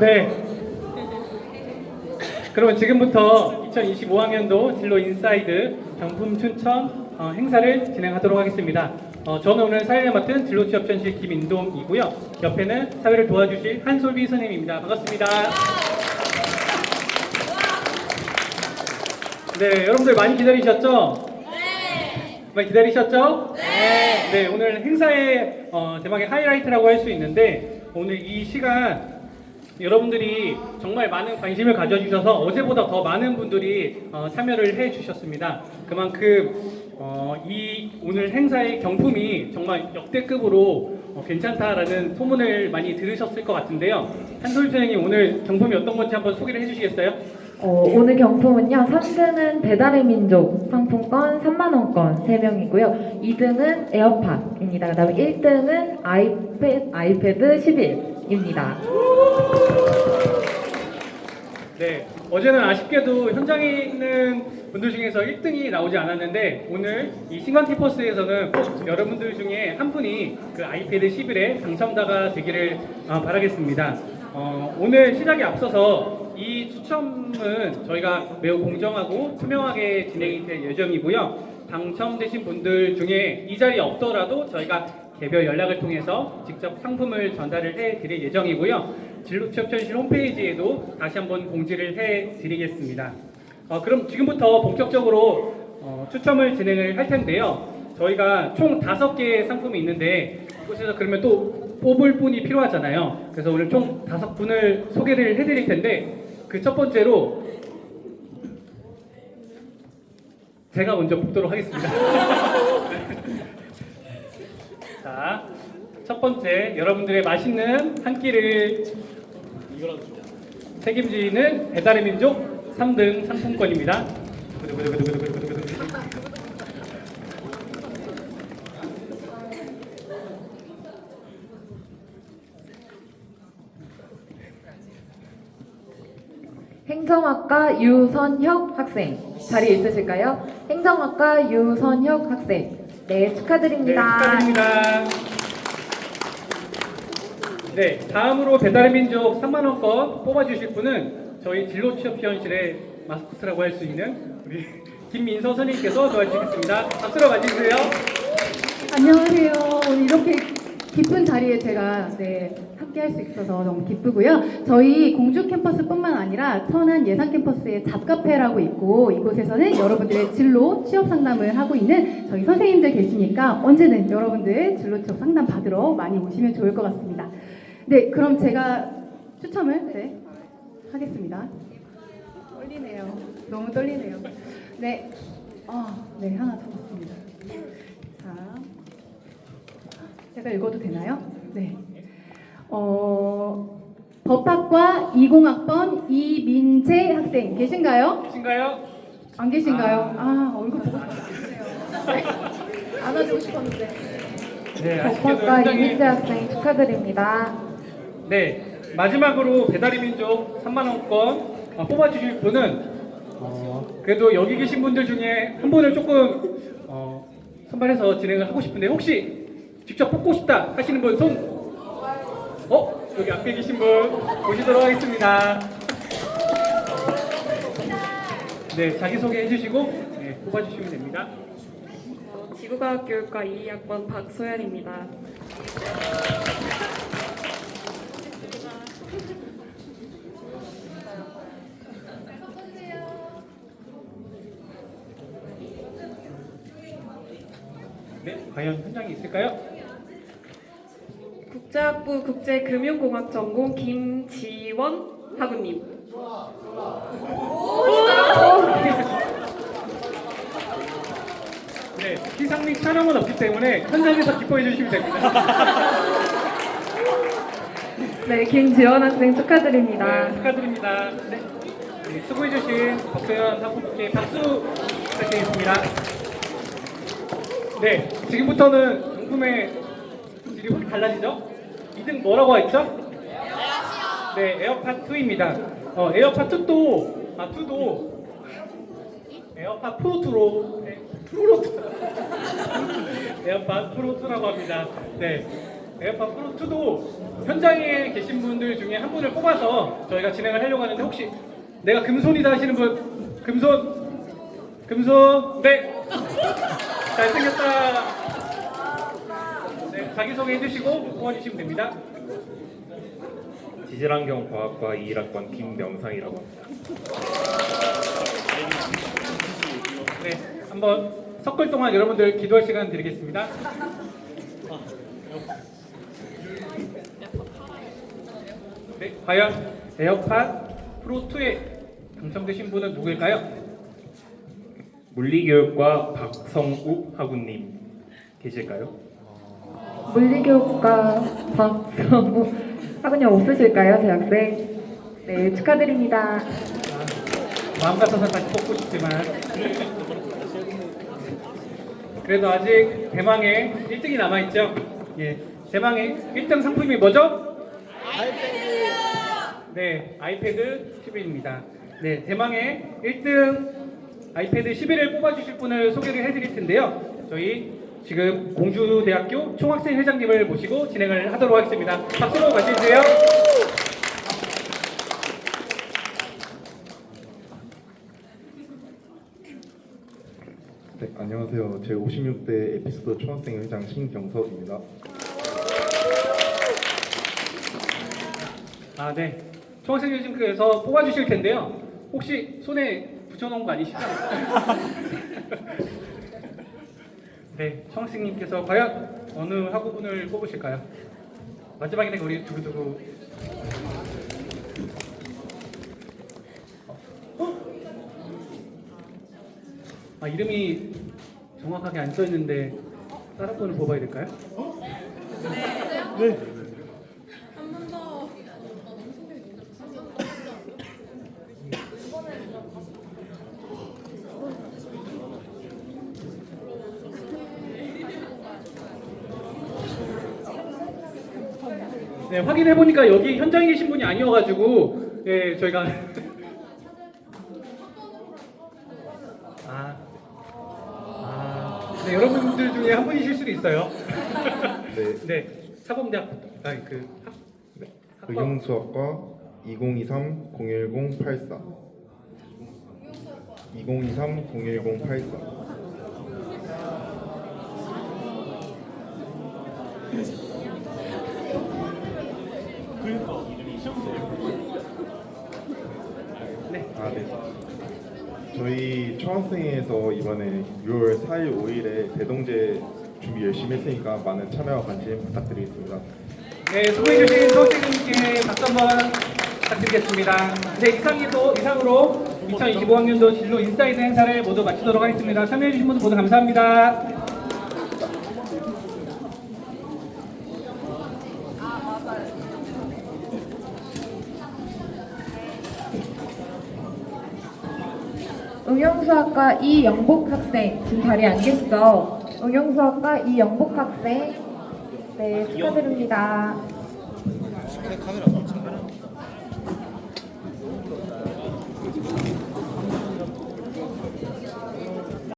네. 그러면 지금부터 2025학년도 진로 인사이드 경품 추천 어, 행사를 진행하도록 하겠습니다. 어, 저는 오늘 사회를 맡은 진로 취업 전실 김인동이고요. 옆에는 사회를 도와주실 한솔비 선생님입니다. 반갑습니다. 네, 여러분들 많이 기다리셨죠? 많이 기다리셨죠? 네. 네, 오늘 행사의 어, 대망의 하이라이트라고 할 수 있는데 오늘 이 시간 여러분들이 정말 많은 관심을 가져주셔서 어제보다 더 많은 분들이 어, 참여를 해주셨습니다. 그만큼 어, 이 오늘 행사의 경품이 정말 역대급으로 어, 괜찮다라는 소문을 많이 들으셨을 것 같은데요. 한솔 선생님 오늘 경품이 어떤 건지 한번 소개를 해주시겠어요? 어, 오늘 경품은요. 3등은 배달의 민족 상품권 3만원권 3명이고요. 2등은 에어팟입니다. 그 다음에 1등은 아이패, 아이패드 11입니다. 네, 어제는 아쉽게도 현장에 있는 분들 중에서 1등이 나오지 않았는데 오늘 이 신광 캠퍼스에서는 꼭 여러분들 중에 한 분이 그 아이패드 11의 당첨자가 되기를 어, 바라겠습니다. 어, 오늘 시작에 앞서서 이 추첨은 저희가 매우 공정하고 투명하게 진행이 될 예정이고요. 당첨되신 분들 중에 이 자리에 없더라도 저희가 개별 연락을 통해서 직접 상품을 전달을 해 드릴 예정이고요. 진로 취업 전실 홈페이지에도 다시 한번 공지를 해 드리겠습니다. 어, 그럼 지금부터 본격적으로 어, 추첨을 진행을 할 텐데요. 저희가 총 다섯 개의 상품이 있는데 이곳에서 그러면 또 뽑을 분이 필요하잖아요. 그래서 오늘 총 다섯 분을 소개를 해드릴 텐데 그 첫 번째로 제가 먼저 뽑도록 하겠습니다. 자, 첫 번째 여러분들의 맛있는 한 끼를 책임지는 배달의 민족 3등 상품권입니다. 행정학과 유선혁 학생 자리에 있으실까요? 행정학과 유선혁 학생 네 축하드립니다. 네, 축하드립니다. 네, 다음으로 배달의 민족 3만 원권 뽑아주실 분은 저희 진로 취업 지원실의 마스코트라고 할 수 있는 우리 김민서 선생님께서 도와주시겠습니다. 박수로 맞이해주세요. 안녕하세요. 이렇게 기쁜 자리에 제가 네, 함께 할 수 있어서 너무 기쁘고요. 저희 공주 캠퍼스뿐만 아니라 천안 예산 캠퍼스에 잡카페라고 있고 이곳에서는 여러분들의 진로 취업 상담을 하고 있는 저희 선생님들 계시니까 언제든 여러분들 진로 취업 상담 받으러 많이 오시면 좋을 것 같습니다. 네, 그럼 제가 추첨을 네, 하겠습니다. 떨리네요. 너무 떨리네요. 네, 아, 네 하나 잡았습니다. 자, 제가 읽어도 되나요? 네. 어, 법학과 20학번 이민재 학생 계신가요? 계신가요? 안 계신가요? 아, 얼굴 보고 싶었네요. 안아주고 싶었는데. 네, 아쉽게도 법학과 현장에 이민재 학생 축하드립니다. 네, 마지막으로 배달의 민족 3만 원권 어, 뽑아주실 분은 어, 그래도 여기 계신 분들 중에 한 분을 조금 어, 선발해서 진행을 하고 싶은데 혹시 직접 뽑고 싶다 하시는 분 손? 어? 여기 앞에 계신 분 보시도록 하겠습니다. 네, 자기소개 해주시고 네, 뽑아주시면 됩니다. 어, 지구과학교육과 2학번 박소연입니다. 과연 현장에 있을까요? 국제학부 국제금융공학 전공 김지원 학우님. 네, 시상 및 촬영은 없기 때문에 현장에서 기뻐해 주시면 됩니다. 네, 김지원 학생 축하드립니다. 네, 축하드립니다. 네, 네, 수고해 주신 박소연 학부모께 박수 부탁드리겠습니다. 네, 지금부터는 경품의 질이 확 달라지죠? 2등 뭐라고 했죠? 네, 에어팟 2입니다. 어, 에어팟 2도, 아, 2도 에어팟 프로 2로, 네, 프로 2, 에어팟 프로 2라고 합니다. 네. 에어팟 프로 2도 현장에 계신 분들 중에 한 분을 뽑아서 저희가 진행을 하려고 하는데 혹시 내가 금손이다 하시는 분 금손 금손 네 잘생겼다 네 자기소개 해주시고 후원해주시면 됩니다 지질환경과학과 21학번 김명상이라고 합니다. 네 한번 섞을 동안 여러분들 기도할 시간 드리겠습니다 네 과연 에어팟 프로 2에 당첨되신 분은 누구일까요? 물리교육과 박성욱 학우님 계실까요? 물리교육과 박성우 학우님 없으실까요, 재학생? 네, 축하드립니다. 마음 같아서 다시 뽑고 싶지만 그래도 아직 대망의 1등이 남아있죠 예, 대망의 1등 상품이 뭐죠? 아이패드 네, 아이패드 11입니다 네, 대망의 1등 아이패드 11을 뽑아주실 분을 소개를 해드릴 텐데요 저희 지금 공주대학교 총학생 회장님을 모시고 진행을 하도록 하겠습니다 박수로 맞이해주세요 네, 안녕하세요. 제 56대 에피소드 총학생 회장 신경석입니다. 아, 네. 총학생 교수님께서 뽑아주실 텐데요. 혹시 손에 붙여놓은 거 아니시죠? 네, 총학생님께서 과연 어느 학우분을 뽑으실까요? 마지막에는 우리 두구두구. 어? 아, 이름이 정확하게 안 써있는데 다른 분을 뽑아야 될까요? 네. 네, 확인해 보니까 여기 현장에 계신 분이 아니어가지고 예, 저희가. 아, 아, 네, 여러분들 중에 한 분이실 수도 있어요. 네, 네, 사범대학 아니 그 학, 학과. 의용수학과 2023 010 84 2023 010 84 네, 아, 네. 저희 총학생회에서 이번에 6월 4일, 5일에 대동제 준비 열심히 했으니까 많은 참여와 관심 부탁드리겠습니다. 네, 수고해주신 수학생님께 박수 한번 부탁드리겠습니다. 네, 이상으로, 이상으로 2025학년도 진로 인사이드 행사를 모두 마치도록 하겠습니다. 참여해주신 분들 모두 감사합니다. 응용수학과 이영복 학생 지금 자리에 안 계시죠? 응용수학과 이영복 학생 네 축하드립니다.